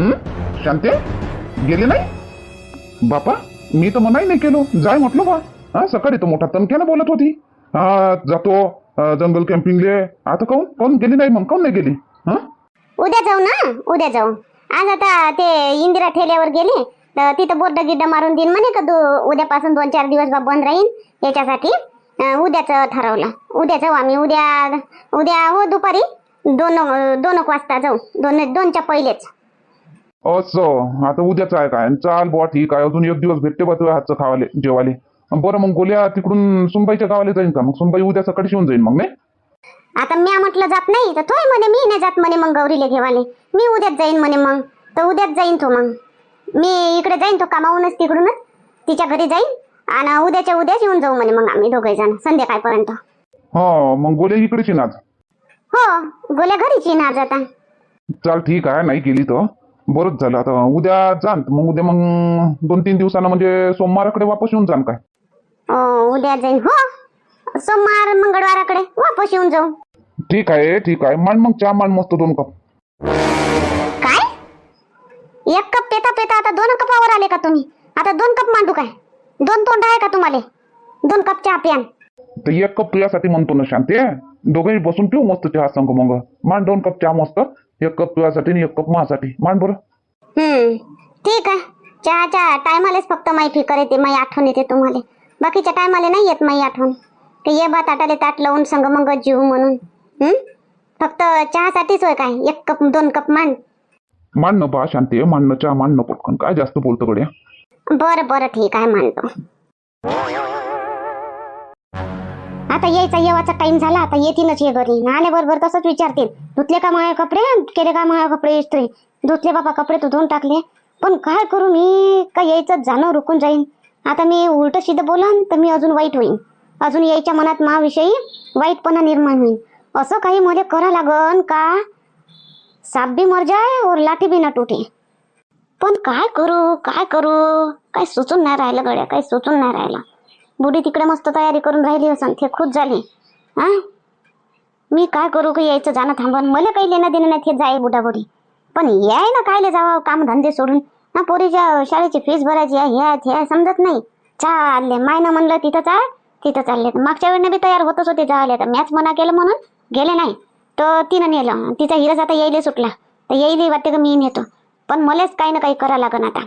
शांते? गेले नाही? बापा मी तर मनाही नाही केलो. जाय म्हटलं बा. हा सकाळी तर मोठा तनक्यानं बोलत होती. हा जातो जंगल कॅम्पिंगले आता काऊन काऊन गेली नाही मग काऊन नाही गेली? हा? उद्या जाऊ ना? उद्या जाऊ. आज आता ते इंदिरा ठेल्यावर गेले. तर तिथं बोर्ड गिड्ड मारून देईन म्हणे का तू उद्यापासून दोन चार दिवस बा बंद राहीन याच्यासाठी. उद्याचं उद्याच ठरवलं. उद्या जाऊ आम्ही. उद्या उद्या हो दुपारी. दोन दोन एक वाजता जाऊ. दोन दोनच्या पहिलेच. असं. आता उद्याच आहे काय? चाल बुवा ठीक आहे. अजून एक दिवस भेटते बा तुझ्या हातचं खावाले जेवाले. बरं मग गोल्या तिकडून सुनबाईच्या गावाला जाईन का? मग सुनबाई उद्या सकाळी येऊन जाईन मग नाही? आता म्या म्हटलं जात नाही तर तोय म्हणे मी नाही जात म्हणे मग गौरीला घेवाले. मी उद्याच जाईन म्हणे मग. तर उद्याच जाईन तो मग. मी इकडे जाईन तो कामावूनच तिकडूनच. तिच्या घरी जाईन. आणि उद्याच्या उद्याच येऊन जाऊ म्हणे मग आम्ही दोघे जण संध्याकाळपर्यंत. हा मग गोल्या इकडेच येईन आज हो गोल्या घरीच येईन आज आता. चाल ठीक आहे नाही गेली तर बरंच झालं. आता उद्या जाण मग उद्या मग दोन तीन दिवसानं म्हणजे सोमवाराकडे वापस येऊन जाण काय? उद्या जाईन. हो. सोमवार मंगळवाराकडे वापस येऊन जाऊ. ठीक आहे ठीक आहे. मान मग चहा मान मस्त दोन कप. काय? एक कप पेता पेता. आता दोन कपावर आले का तुम्ही? आता दोन कप मांडू काय? दोन तोंड आहे का तुम्हाला? दोन कप चहा प्यान. तर एक कप तुझ्यासाठी म्हणतो ना शांती दोघेही बसून पिऊ मस्त चहा संग मग. मान दोन कप चहा मस्त. एक कप तुझ्यासाठी आणि एक कप माझ्यासाठी. मान बरं. हम्म. ठीक आहे. चहाच्या टायमालाच फक्त माई फिकर येते माई आठवण येते तुम्हाला. बाकीच्या टायमाला नाही येत माई आठवण. ते ये बा ताटाले ताट लावून संग मग जीव म्हणून. हम्म? फक्त चहासाठीच होय काय? एक कप दोन कप मांड. मान न बा शांती. मान न चहा मान न पटकन. काय जास्त बोलतो गड्या? बरं बरं. ठीक आहे मानतो आता यायचा येवाचा टाइम झाला आता येतीलच ये घरी. आल्याबरोबर तसंच विचारतील. धुतले का माया कपडे? केले का माया कपडे इस्त्री? धुतले बाबा कपडे धुवून टाकले. पण काय करू मी? का यायचं? जाणं रुकून जाईन. आता मी उलट सिद्ध बोलन तर मी अजून वाईट होईन. अजून यायच्या मनात माविषयी वाईटपणा निर्माण होईल असं काही मध्ये करा लागन का? साप बी मर जाय और लाठी बी न तुटे. पण काय करू? काय करू? काय सुचून नाही राहिलं गड्या काही सुचून नाही राहिलं. बुडी तिकडे मस्त तयारी करून राहिली असं ते खुश झाली. हा? मी काय करू का यायचं जाणं थांबन मला काही लेणं देणं नाही ते जाय बुडाबुडी. पण याय ना कायले जावं काम धंदे सोडून. ना पोरीच्या शाळेची फीस भरायची आहे हे ह्या समजत नाही. चालले मायनं म्हणलं तिथं चाल तिथं चालले. मागच्या वेळेने बी तयार होतच होते जायला तर मॅच मना केलं म्हणून गेले नाही. तर तिनं नेलं. तिचा हिरच आता येईले सुटला. तर येईल वाटते का मी नेतो पण मलाच काही ना काही करा लागन आता.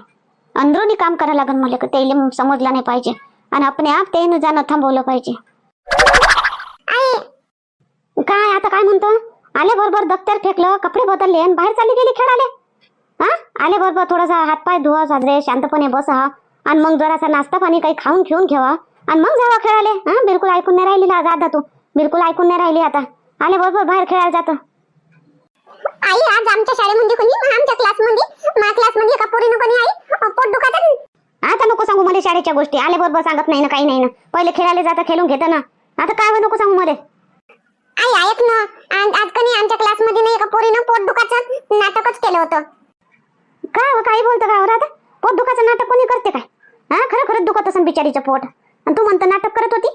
अंदरूनही काम करा लागन मला का त्याला समजलं नाही पाहिजे. आणि आपण आप ते जाणं थांबवलं पाहिजे. काय आता काय म्हणतो? आले बरोबर दप्तर फेकलं कपडे बदलले आणि बाहेर चालले गेले खेळाले हा? आले बरोबर थोडासा हातपाय धुवा साजरे शांतपणे बसा आणि मग जरासा नाश्ता पाणी काही खाऊन घेऊन ठेवा आणि मग जावा खेळाले हा? बिलकुल ऐकून नाही राहिली आज आता तू. बिलकुल ऐकून नाही राहिली आता. आले बरोबर बाहेर खेळायला जातं. आई आज आमच्या शाळेमध्ये कोणी? आमच्या क्लासमध्ये माझ्या क्लासमध्ये एका पोरीनं कोणी आई पोट दुखत आता नको सांगू मला शाळेच्या गोष्टी. आले बरोबर सांगत नाही ना काही नाही ना. पहिले खेळायला जाता खेळून घेतं ना. आता काय नको सांगू मध्ये आई ऐक ना. आज कधी आमच्या क्लासमध्ये नाही एका पोरीनं पोट दुखाचं नाटकच केलं होतं. काय काही बोलतो हो आता? पोट दुखाचं नाटक कोणी करते काय? हा खरं खरंच दुखत असेल बिचारीचं पोट. आणि तू म्हणतो नाटक करत होती?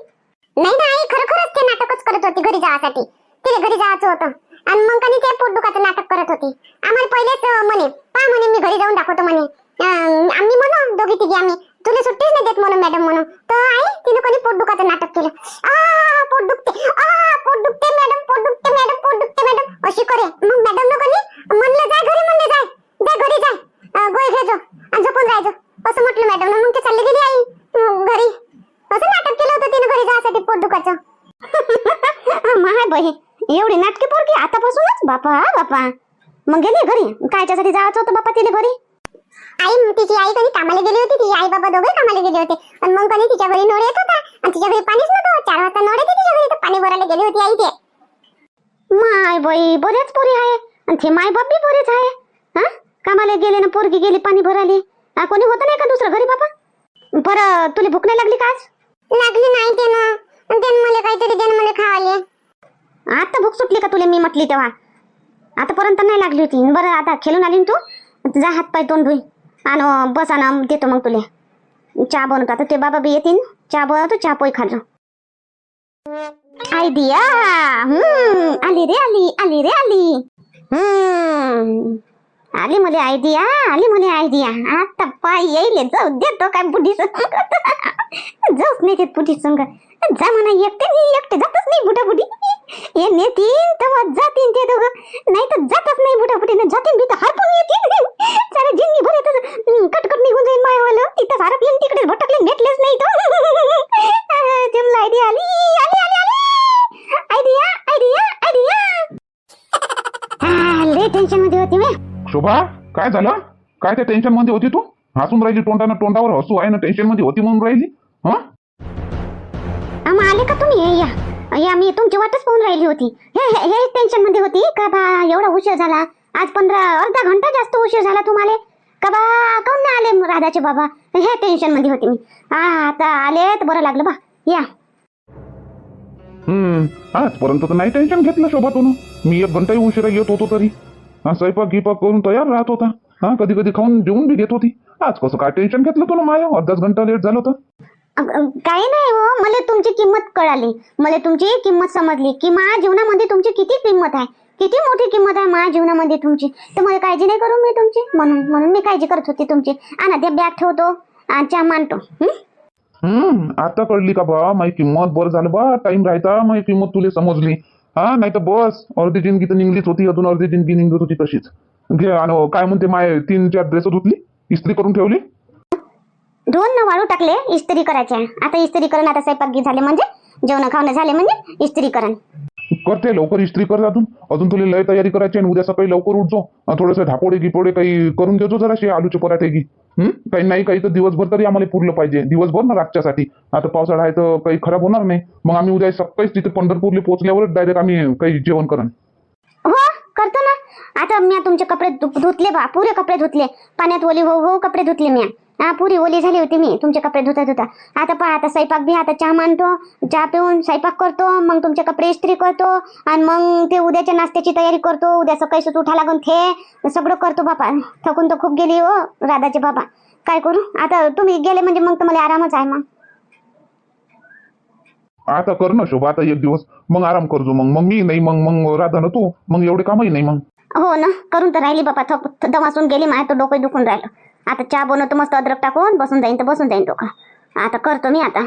नाही ना आई खरं खरंच ते नाटकच करत होती घरी जाण्यासाठी तिला घरी जायचं होतं. आणि मग कधी ते पोट दुखाचं नाटक करत होती. आम्हाला पहिलेच म्हणे पा म्हणे मी घरी जाऊन दाखवतो म्हणे. आम्ही म्हणू दोघी तिघी आम्ही. तुला सुट्टीच नाही देत म्हणून मॅडम म्हणून. तर आई तिनं कोणी पोट दुखाचं नाटक केलं? आ पोट दुखते. आ पोट दुखते मॅडम पोट दुखते मॅडम पोट दुखते मॅडम अशी करे. मग मॅडम न कोणी म्हणलं जाय घरी म्हणले जाय. जाय घरी जाय. अं, गोळी घ्यायचो आणि झोपून जायचो असं म्हटलं मॅडम मग ते चालली गेली आई. घरी. असं नाटक केलं होतं तिनं घरी जायसाठी पोट दुखाचं माय बाई एवढी नाटके पोरकी आतापासूनच बापा बापा. मग गेली घरी. कायच्यासाठी जायचं होतं बापा तिला घरी? चार वाजता नोड येते तिच्या घरी तर पाणी भरायला गेली होती आई ते. माय बाई बरेच पोरी आहे. आणि ते माय बाप बी बरेच आहे. हा? कामाला गेले ना पोरगी गेली पाणी भरायला. हा, कोणी होतं नाही का दुसरं घरी बापा बरं तुला भूक नाही लागली का आज? लागली नाही ते ना. देन मला काहीतरी देन मला खावाले. आता भूक सुटली का तुला मी म्हटली तेव्हा? आतापर्यंत नाही लागली होती. बरं आता खेळून आली ना तू? जा हात पाय तोंड धुई. आणि बस आणि देतो मग तुला. चहा बनवतो. आता ते बाबा बी येतील चहा बनवतो चहा पोई खाजो आई दिया हम्म आली रे आली आली रे आली हम्म आली आयडिया आली मुले आयडिया आता पाय येईल जाऊ दे तो काय बुढी संग. जाऊच नाही देत बुढी संग. जा म्हणा एकटे नाही एकटे जातच नाही बुढा बुढी हे नेतीन तेव्हा जातीन ते दोघं. नाही तर जातच नाही बुढा बुढीने जातीन बी तर हरपून येतील सारे जिंदगी भर येतच. कटकट निघून जाईल मायावालं. तिथं हरपले तिकडेच भटकले भेटलेच नाही तो. जमला आयडिया आली आली आली आली. आयडिया आयडिया आयडिया लय टेन्शनमध्ये होती मी शोभा काय झालं? काय त्या टेन्शनमध्ये होती तू? हसून राहिली तोंडानं तोंडावर हसू आहे ना टेन्शनमध्ये होती म्हणून राहिली? हा? आम्हा आले का तुम्ही? या. या मी तुमची वाटच पाहून राहिली होती. हे हे हे टेन्शनमध्ये होती? का बा एवढा उशीर झाला? आज पंधरा अर्धा घंटा जास्त उशीर झाला तुम्हाला? का बा काऊन नाही आले राधाचे बाबा? हे टेन्शनमध्ये होती मी. हा आता आले तर बरं लागलं बा. या. हम्म आजपर्यंत तर नाही टेन्शन घेतलं शोभा तू मी एक घंटाही उशिरा येत होतो तरी. हा स्वयंपाक गिपाक करून तयार राहत होता. हा कधी कधी खाऊन जेवून बी घेत होती. आज कसं काय टेन्शन घेतलं तुला माया? अर्धाच घंटा लेट झालं अग, काही नाही हो. मला तुमची किंमत कळाली. मला तुमची किंमत समजली की माझ्या जीवनामध्ये तुमची किती किंमत आहे? किती मोठी किंमत आहे माझ्या जीवनामध्ये तुमची? तर मला काळजी नाही करू मी तुमची? म्हणून म्हणून मी काळजी करत होती तुमची. आणा ते बॅग ठेवतो. आणि चहा मांडतो. हं? हम्म आता कळली का बा माझी किंमत बरं झालं बा टाइम राहता माझी किंमत तुला समजली. हा नाही तर बस अर्धी जिंदगी तर निघलीच होती अजून अर्धी जिंदगी निघत होती तशीच. घे आणि काय म्हणते माय तीन चार ड्रेस धुतली इस्त्री करून ठेवली. धुवून वाळू टाकले इस्त्री करायचे. आता इस्त्री करून आता स्वयंपाक झाले म्हणजे जेवण खावणं झाले म्हणजे इस्त्री करण. करते लवकर इस्त्री कर अजून. अजून तुला लय तयारी करायची आणि उद्या सकाळी लवकर उठतो थोडंसं धापोडे गिपोडे काही करून देतो जराशी आलूचे पराठे गी काही नाही काही तर दिवसभर तरी आम्हाला पुरलं पाहिजे. दिवसभर ना रातच्यासाठी. आता पावसाळा आहे तर काही खराब होणार नाही. मग आम्ही उद्या सकाळीच तिथे पंढरपूरला पोहोचल्यावर डायरेक्ट आम्ही काही जेवण करण हो करतो ना. आता मी तुमचे कपडे धुतले बा. पुरे कपडे धुतले. पाण्यात ओली हो हो कपडे धुतले मी हा पुरी ओली झाली होती मी तुमचे कपडे धुता धुता. आता पहा आता स्वयंपाक बी आता चहा मांडतो चहा पिऊन स्वयंपाक करतो मग तुमचे कपडे इस्त्री करतो आणि मग ते उद्याच्या नाश्त्याची तयारी करतो उद्या सकाळी सुट उठा लागून ते सगळं करतो बापा. थकून तर खूप गेली हो राधाचे बाबा. काय करू? आता तुम्ही गेले म्हणजे मग तर मला आरामच आहे मग. आता कर ना शोभा आता एक दिवस. मग आराम करजो मग. मग मी नाही मग मग राधा ना तू. मग एवढे कामही नाही मग. हो ना करून तर राहिली बापा. थक दमासून गेली माझ्या तो डोकं दुखून राहिलं. आता चहा बनवतो मस्त अद्रक टाकून बसून जाईन तर बसून जाईन डोकं. आता करतो मी आता.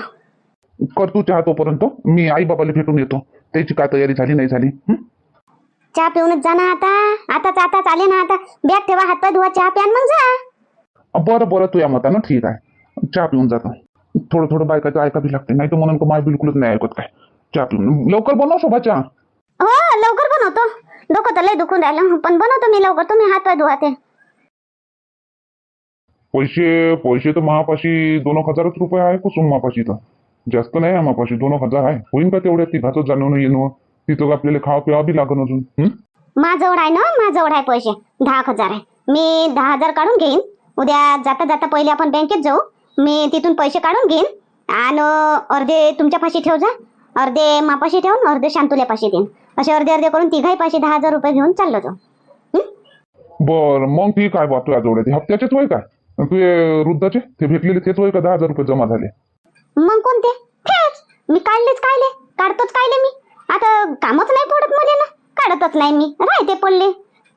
कर तू चहा तोपर्यंत. मी आई बाबाला भेटून येतो. त्याची काय तयारी झाली नाही झाली? हं? चहा पिऊनच जा ना आता. आताच आताच आले ना आता. बॅग ठेवा हातपाय धुवा चहा प्यान मग जा. बरं बरं तुझ्या मतानं ठीक आहे. चहा पिऊन जातो थोडं थोडं बायकाचं ऐकावी लागते नाही तर म्हणून माय बिलकुलच नाही ऐकत काय? चहा पिऊन. लवकर बनव शोभा चहा. हो लवकर बनवतो. डोकं तर लय दुखून राहिलं. पण बनवतो मी लवकर. तुम्ही हातपाय धुवा ते. पैसे पैसे तर महापाशी दोन हजारच रुपये आहे कुसुम मापाशी तर जास्त नाही आहे मापाशी दोन हजार आहे. होईन का तेवढ्या तिघाचं जाणवणं येणं? तिथं आपल्याला खावा पिवा बी लागन अजून. हं? माझ्याजवळ आहे ना? माझ्याजवळ आहे पैसे. दहा एक हजार आहे. मी दहा हजार काढून घेईन. उद्या जाता जाता पहिले आपण बँकेत जाऊ. मी तिथून पैसे काढून घेईन. आणि अर्धे तुमच्या पाशी ठेव जा. अर्धे मापाशी ठेवून अर्धे शांतुल्या पाशी देईन. असे अर्धे अर्धे करून तिघाही पाशी दहा हजार रुपये घेऊन चाललो जाऊ? बरं मग ठीक आहे बा तुझ्या ते हप्त्याचेच वय काय? तुझे वृद्धाचे? ते भेटलेले तेच वय का? दहा हजार रुपये जमा झाले. मग कोणते? तेच. मी काढलेच काढले काढतोच काढले मी. आता कामच नाही पडत मध्ये ना. काढतच नाही मी. राहते पडले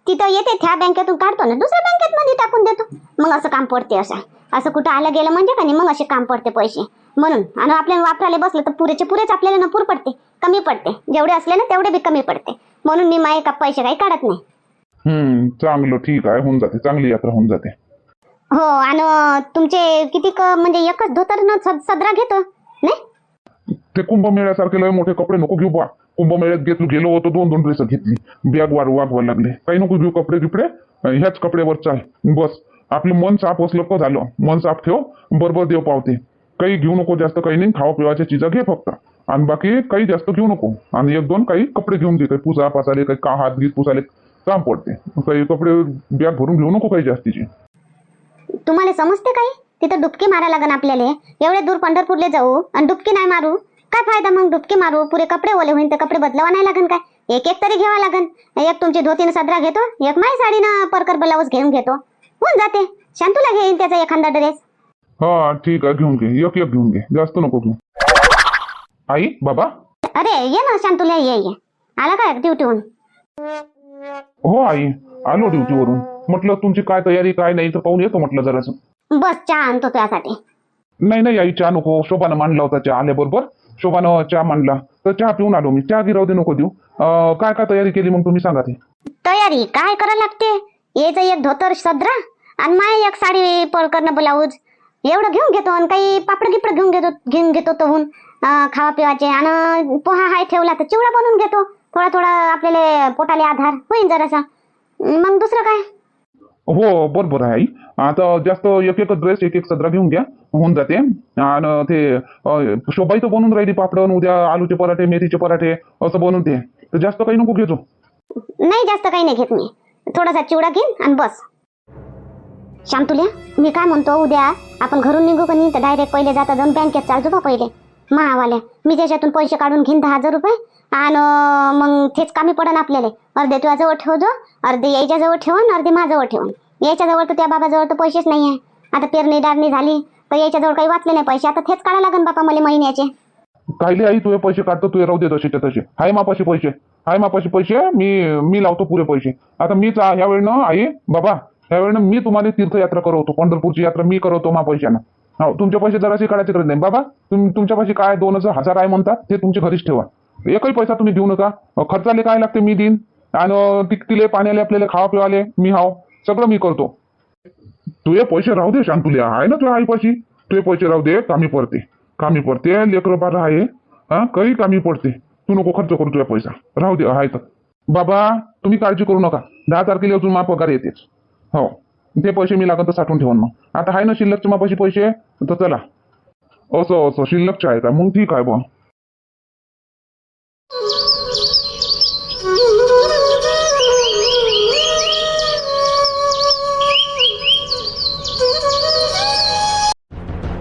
तिथं येते त्या बँकेतून काढतो ना. दुसऱ्या बँकेत मध्ये टाकून देतो. मग असं काम पडते असं. असं कुठं आलं गेलं म्हणजे का नाही मग असे काम पडते पैसे. म्हणून आणि आपल्याला वापरायला बसलं तर पुरेचे पुरेच आपल्याला ना पूर पडते. कमी पडते. जेवढे असले ना तेवढे बी कमी पडते. म्हणून मी माय का पैसे काही काढत नाही. हम्म चांगलं. ठीक आहे. होऊन जाते. चांगली यात्रा होऊन जाते. हो आणि तुमचे किती म्हणजे एकच धोतर न सद- सदरा घेतो नाही? ते कुंभमेळ्यासारखे लय मोठे कपडे नको घेऊ बा. कुंभमेळ्यात घेतलो गेलो होतो दोन दोन ड्रेस घेतली. बॅग वाढ वागवा लागले. काही नको घेऊ कपडे गिपडे अं, ह्याच कपड्यावर चाल बस. आपलं मन साफ असलं का झालं? मन साफ ठेव. बरोबर देव पावते. काही घेऊ नको जास्त काही नाही. खावा पिवाच्या चिजा घे फक्त. आणि बाकी काही जास्त घेऊ नको. आणि एक दोन काही कपडे घेऊन घे. काही पुसा पासाले काही का हात गीत पुसाले काम पडते. काही कपडे बॅग भरून घेऊ नको काही जास्तीची. तुम्हाला समजते काही तिथं डुबकी मारा लागन आपल्याला. एवढे दूर पंढरपूरला जाऊ आणि डुबकी नाही मारू. काय फायदा मग डुबकी मारू? पुरे कपडे ओले होईन तर कपडे बदलावा नाही लागन काय? एक एक तरी घ्यावा लागन. एक तुमची धोतीनं सदरा घेतो एक माई साडीनं परकर ब्लाऊज घेऊन घेतो. होऊन जाते. शांतूला घेईन त्याचा एखादा ड्रेस हा ठीक आहे घेऊन घे. एक एक घेऊन घे. जास्त नको घेऊ. आई बाबा? अरे ये ना शांतूला ये ये. आला काय ड्युटीहून? हो आई आलो ड्युटीवरून. म्हटलं तुमची काय तयारी काय नाही तर पाहून येतो म्हटलं जरासं. बस चहा आणतो त्यासाठी नाही नाही आई चहा नको. शोभानं मांडला होता चहा आल्याबरोबर. शोभानं चहा मांडला तर चहा पिऊन आलो मी. चहा गिराव दे नको देऊ. अं, काय काय तयारी केली मग तुम्ही सांगा ते. तयारी? काय करायला लागते? याचं एक धोतर सदरा. आणि माय एक साडी पळकरणं ब्लाऊज. एवढं घेऊन घेतो आणि काही पापड गिपड घेऊन घेतो घेऊन घेतो तहून. अं, खावा पिवाचे आणि पोहा हाय ठेवला तर चिवडा बनवून घेतो. थोडा थोडा आपल्याला पोटाले आधार होईन जरासा. मग दुसरं काय? हो बरोबर आहे आई. आता जास्त एक एक ड्रेस एक एक सदरा घेऊन घ्या. होऊन जाते. आणि ते शोभाई तर बनवून राहिली पापड आणि उद्या आलूचे पराठे मेथीचे पराठे असं बनवते तर जास्त काही नको घेतो. नाही जास्त काही नाही घेत मी. थोडासा चिवडा घेईन आणि बस. शांतुल्या मी काय म्हणतो उद्या आपण घरून निघू का नाही? तर डायरेक्ट पहिले जाता जाऊन बँकेत चालतो बा पहिले. महावाल्या मी त्याच्यातून पैसे काढून घेईन दहा हजार रुपये आणि मग तेच कामी पडन आपल्याला. अर्धे तुझ्याजवळ ठेवतो अर्धे याच्याजवळ ठेवून अर्धे माझ्याजवळ ठेवून. यायच्याजवळ तर त्या बाबाजवळ तर पैसेच नाही आहे आता पेरणी डारणी झाली तर याच्याजवळ काही वाचले नाही पैसे. आता तेच काढायला लागन बापा मला महिन्याचे. कायले आई तुझे पैसे काढतो तुझे राहू दे तसेच्या तसे. हाय मापाशी पैसे हाय मापाशी पैसे मी मी लावतो पुरे पैसे. आता मीच ह्या वेळेनं आई बाबा ह्या वेळेनं मी तुम्हाला तीर्थयात्रा करवतो पंढरपूरची यात्रा मी करवतो मा पैशानं. हो तुमच्या पैसे जराशी काढायची गरज नाही. बाबा तुम तुमच्यापाशी काय दोन हजार आहे म्हणतात ते तुमच्या घरीच ठेवा. एकही पैसा तुम्ही देऊ नका. खर्चाले काय लागते? मी देईन. आणि तिकतीले पाण्याले आपल्याला खावा पिवाले मी हाव. सगळं मी करतो. तुझे पैसे राहू दे शांत तुला आहे ना तुला आईपाशी? तुझे पैसे राहू दे कामी पडते. कामी पडते लेकरं बारा आहे. हा काही कामी पडते. तू नको खर्च करू तुझ्या पैसा. राहू दे आहे तर. बाबा तुम्ही काळजी करू नका. दहा तारखेला अजून मा पगार येतेच. हो. ते पैसे मी लागत साठवून ठेवून मग. आता आहे ना शिल्लकचे मापाशी पैसे? तर चला. असं असं शिल्लकचे आहे का मग ठीक आहे बा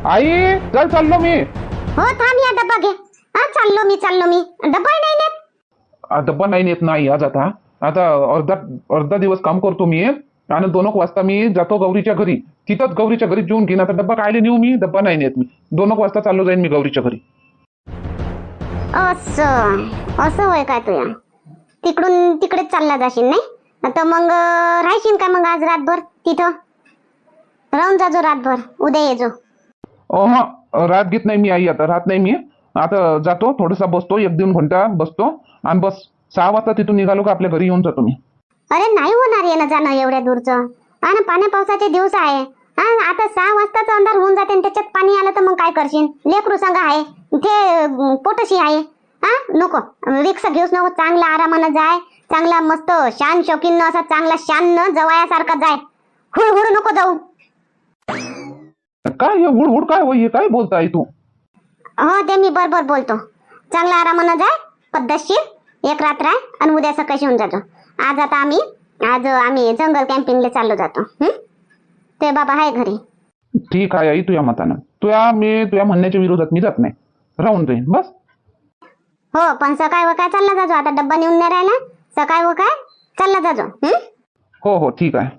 आई चल चाललो मी. हो थांब या डब्बा घे. हा चाललो मी चाललो मी. डब्बा नाही नेत? आ, डब्बा नाही नेत नाही आज आता. आता अर्धा अर्धा दिवस काम करतो मी. आणि दोन वाजता मी जातो गौरीच्या घरी. तिथंच गौरीच्या घरी जेवून घेईन आता डब्बा कायले नेऊ मी डब्बा नाही नेत मी. दोन वाजता चाललो जाईन मी गौरीच्या घरी. असं असं होय काय तुया? तिकडून तिकडेच चालला जाशील नाही? आता मग राहशील का मग आज रातभर तिथं? राहून जाजो रातभर उद्या येजो हा रात घेत नाही मी आई आता राहत नाही मी. आता जातो थोडासा बसतो एक दोन घंटा बसतो. आणि बस सहा वाजता तिथून निघालो का आपल्या घरी येऊन जातो मी. अरे नाही होणार येणं जाणं एवढ्या दूरचं. आणि पाण्या पावसाचे दिवस आहे. हा आता सहा वाजताचा अंधार होऊन जाते आणि त्याच्यात पाणी आलं तर मग काय करशील? लेकरू सांगा आहे. ते पोटशी आहे. हा नको. रिक्षा घेऊच नको. चांगला आरामानं जाय. चांगला मस्त शान शौकीन असा चांगला शान न जवायासारखा जाय. हुड हुड नको जाऊ. काय हे हुड हुड काय होई? काय बोलताय तू? हो ते मी बरोबर बोलतो. चांगला आरामानं जाय. पद्धतशीर. एक रात्र आहे आणि उद्या सकाळी येऊन जातो. आज आता आम्ही आज आम्ही जंगल कॅम्पिंगला चाललो जातो. हं? ते बाबा आहे घरी. ठीक आहे आई तुझ्या मतानं. तुया मी तुझ्या म्हणण्याच्या विरोधात मी जात नाही. राहून जाईन बस. हो पण सकाळ व काय चालला जाजो? आता डब्बा नेऊन नाही राहिला? सकाळ व काय? चालला जाजो. हं? हो हो ठीक आहे.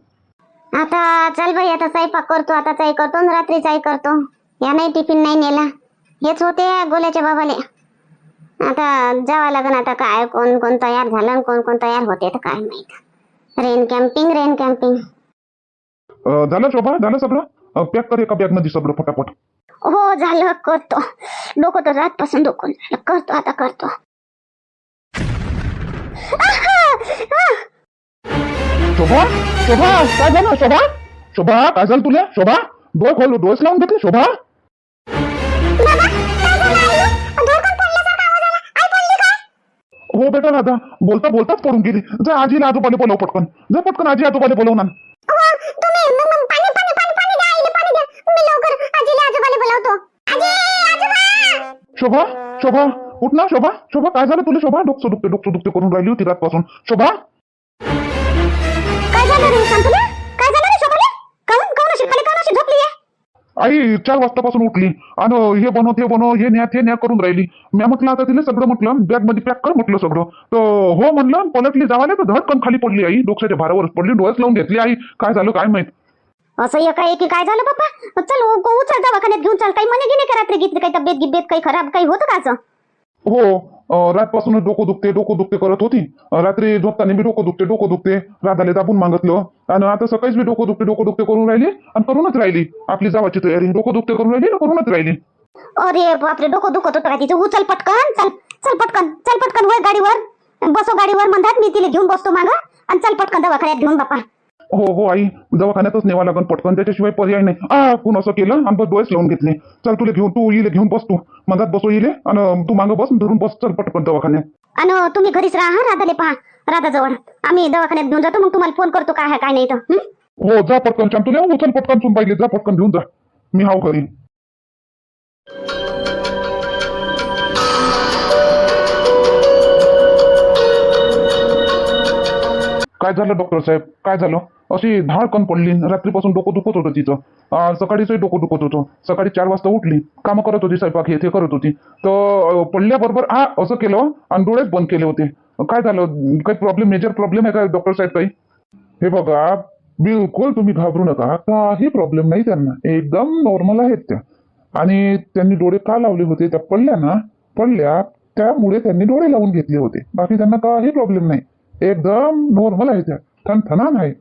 आता चल बाई आता स्वयंपाक करतो आता चाय करतो आणि रात्री चाय करतो. या नाही टिफिन नाही नेला. हेच होते गोल्याच्या बाबाले आता जावं लागन आता काय कोण कोण तयार झालं आणि कोण कोण तयार होते तर काय माहीत. रेन कॅम्पिंग रेन कॅम्पिंग अं, झालं शोभा? झालं सगळं? पॅक कर एका बॅगमध्ये सगळं फटाफट. हो झालं करतो. डोकं तर रातपासून झालं. करतो आता करतो. शोभा? शोभा काय झालं शोभा? शोभा काय झालं तुला? शोभा? डोळे खोल डोळेच लावून घेतले शोभा? हो बेटा दादा बोलता बोलताच पडून गेली. जा आजीला आजोबाला बोलव पटकन. जा पटकन आजी आजोबाला बोलव ना शोभा शोभा उठ ना शोभा. शोभा काय झालं तुला? शोभा डोकं दुखते डोकं दुखते करून राहिली होती रातपासून. शोभा! काय झालं रे शांतुला? काय झालं रे शोभाला काऊन काऊन अशी खाली काऊन अशी झोपली आई चार वाजतापासून उठली. आणि हे बनव ते बनव हे न्या ते न्या करून राहिली. मी म्हटलं आता तिला सगळं म्हटलं बॅगमध्ये पॅक कर म्हटलं सगळं. तर हो म्हणलं पलटली जावाले तर धडकन खाली पडली आई. डोक्याच्या भारावरच पडली डोळ्याच लावून घेतली आई. काय झालं काय माहीत? असं एकाएकी काय झालं बाप्पा? चल उचल दवाखान्यात घेऊन चल. काही म्हणे गेले का रात्री घेतली? काही तब्येत गिब्येत काही खराब काही होतं का असं? हो. रातपासूनच डोकं दुखते डोकं दुखते करत होती. रात्री झोपताना मी डोकं दुखते डोकं दुखते राधाले दाबून मागितलं. आणि आता सकाळीच बी डोकं दुखते डोकं दुखते करून राहिली आणि करूनच राहिली. आपली जावाची तयारी डोकं दुखते करून राहिली आणि करूनच राहिली. अरे बापरे डोकं दुखत होतं का तिचं? उचल पटकन चल चल पटकन चल पटकन वर गाडीवर. बसो गाडीवर म्हणतात मी तिला घेऊन बसतो मागं. आणि चल पटकन दवाखान्यात घेऊन बापा. हो हो आई. दवाखान्यातच नेवा लागन पटकन. त्याच्याशिवाय पर्याय नाही. आ कोण असं केलं? आणि बस डोळेच लावून घेतले. चल तुला घेऊन तू येले घेऊन बस तू. मधात बसू येले आणि तू मागं बस धरून बस. चल पटकन दवाखान्यात. आणि तुम्ही घरीच राहा राधाले पहा. राधाजवळ आम्ही दवाखान्यात घेऊन जातो मग तुम्हाला फोन करतो काय आहे काय नाही तर हं? हो जा पटकन तुला उचल पटकन पाहिजे जा पटकन घेऊन जा. मी हाव घरी. काय झालं डॉक्टर साहेब? काय झालं? अशी धाडकन पडली. रात्रीपासून डोकं दुखत होतं तिचं. अं, सकाळीच डोकं दुखत होतं. सकाळी चार वाजता उठली. कामं करत होती स्वयंपाक हे ते करत होती. तर पडल्याबरोबर आ असं केलं आणि डोळेच बंद केले होते. काय झालं? काही प्रॉब्लेम मेजर प्रॉब्लेम आहे का डॉक्टर साहेब काही? हे बघा बिलकुल तुम्ही घाबरू नका. काही प्रॉब्लेम नाही त्यांना. एकदम नॉर्मल आहेत त्या. आणि त्यांनी डोळे का लावले होते? त्या पडल्या ना पडल्या त्यामुळे त्यांनी डोळे लावून घेतले होते. बाकी त्यांना काही प्रॉब्लेम नाही. एकदम नॉर्मल आहे त्या ठणठणान आहे.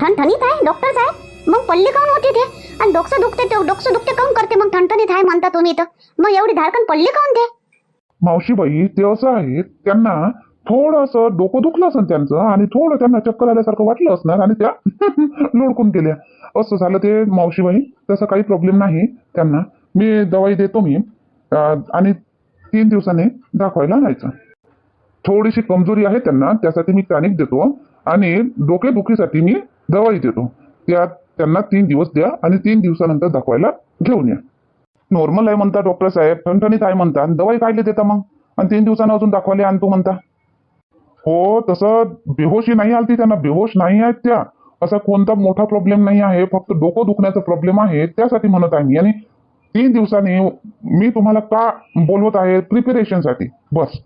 ठणठणीत आहे? डॉक्टर साहेब? मग पडली काऊन होती ते? आणि डोकं दुखते ते डोकं दुखते काऊन करते मग ठणठणीत आहे म्हणता तुम्ही तर? मग एवढी धाडकन पडली काऊन ते? मावशीबाई ते असं आहे त्यांना थोडंसं डोकं दुखलं असेल त्यांचं आणि थोडं त्यांना चक्कर आल्यासारखं वाटलं असणार आणि त्या लोडकून गेल्या. असं झालं ते मावशीबाई तसं काही प्रॉब्लेम नाही त्यांना. मी दवाई देतो मी. अं, आणि तीन दिवसांनी दाखवायला आणायचं. थोडीशी कमजोरी आहे त्यांना त्यासाठी मी टॉनिक देतो आणि डोकेदुखीसाठी मी दवाई देतो. त्या त्यांना तीन दिवस द्या आणि तीन दिवसानंतर दाखवायला घेऊन या. नॉर्मल आहे म्हणता डॉक्टर साहेब. ठणठणीत आहे म्हणता आणि दवाई काढली देता मग? आणि तीन दिवसानं अजून दाखवायला आणतो म्हणता. हो तसं बेहोशी नाही आलती त्यांना. बेहोश नाही आहेत त्या. असा कोणता मोठा प्रॉब्लेम नाही आहे. फक्त डोकं दुखण्याचा प्रॉब्लेम आहे. त्यासाठी म्हणत आहे मी. आणि तीन दिवसांनी मी तुम्हाला का बोलवत आहे? प्रिपेरेशनसाठी बस.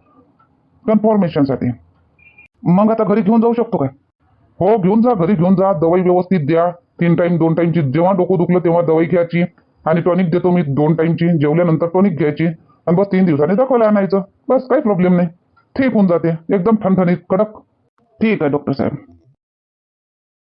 कन्फर्मेशनसाठी मग आता घरी घेऊन जाऊ शकतो काय? हो घेऊन जा घरी घेऊन जा. दवाई व्यवस्थित द्या. तीन टाइम दोन टाइमची जेव्हा डोकं दुखलं तेव्हा दवाई घ्यायची. आणि टॉनिक देतो मी दोन टाइमची जेवल्यानंतर टॉनिक घ्यायची. आणि बस तीन दिवसांनी दाखवायला आणायचं. बस काही प्रॉब्लेम नाही. ठीक होऊन जाते. एकदम ठणठणीत कडक. ठीक आहे डॉक्टर साहेब.